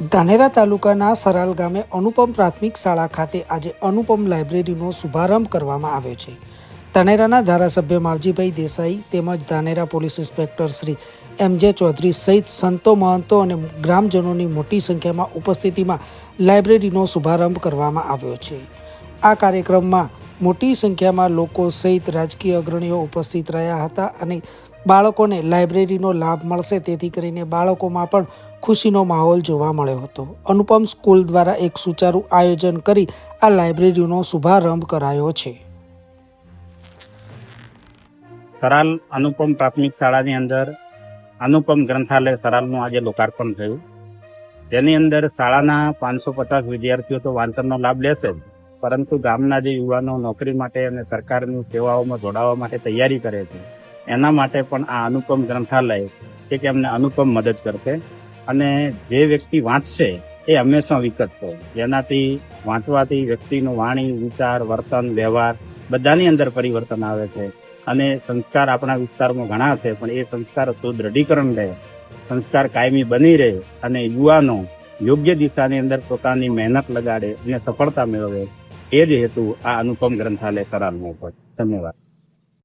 ધાનેરા તાલુકાના સરાલ ગામે અનુપમ પ્રાથમિક શાળા ખાતે આજે અનુપમ લાઇબ્રેરીનો શુભારંભ કરવામાં આવ્યો છે. ધાનેરાના ધારાસભ્ય માવજીભાઈ દેસાઈ તેમજ Dhanera police inspector Shri M J Chaudhary સહિત સંતો, મહંતો અને ગ્રામજનોની મોટી સંખ્યામાં ઉપસ્થિતિમાં લાઇબ્રેરીનો શુભારંભ કરવામાં આવ્યો છે. આ કાર્યક્રમમાં મોટી સંખ્યામાં લોકો સહિત રાજકીય અગ્રણીઓ ઉપસ્થિત રહ્યા હતા અને બાળકોને લાઇબ્રેરીનો લાભ મળશે તેથી કરીને બાળકોમાં પણ ખુશીનો માહોલ જોવા મળ્યો હતો. અનુપમ સ્કૂલ દ્વારા એક સુચારુ આયોજન કરી આ લાઇબ્રેરીનો શુભારંભ કરાયો છે. સરાલ અનુપમ પ્રાથમિક શાળાની અંદર અનુપમ ગ્રંથાલય સરાલનું આજે લોકાર્પણ થયું. તેની અંદર શાળાના પાંચસો પચાસ વિદ્યાર્થીઓ તો વાંચનનો લાભ લેશે જ, પરંતુ ગામના જે યુવાનો નોકરી માટે અને સરકારની સેવાઓમાં જોડાવા માટે તૈયારી કરે છે એના માટે પણ આ અનુપમ ગ્રંથાલય કે એમને અનુપમ મદદ કરશે. અને જે વ્યક્તિ વાંચશે એ હંમેશા વિકસશે. જેનાથી વાંચવાથી વ્યક્તિનું વાણી, વિચાર, વર્તન, વ્યવહાર બધાની અંદર પરિવર્તન આવે છે. અને સંસ્કાર આપણા વિસ્તારમાં ઘણા છે, પણ એ સંસ્કાર સુદ્રઢીકરણ રહે. સંસ્કાર કાયમી બની રહે અને યુવાનો યોગ્ય દિશાની અંદર પોતાની મહેનત લગાડે અને સફળતા મેળવે. એ જ હેતુ આ અનુપમ ગ્રંથાલય સરાલનો હોય ધન્યવાદ.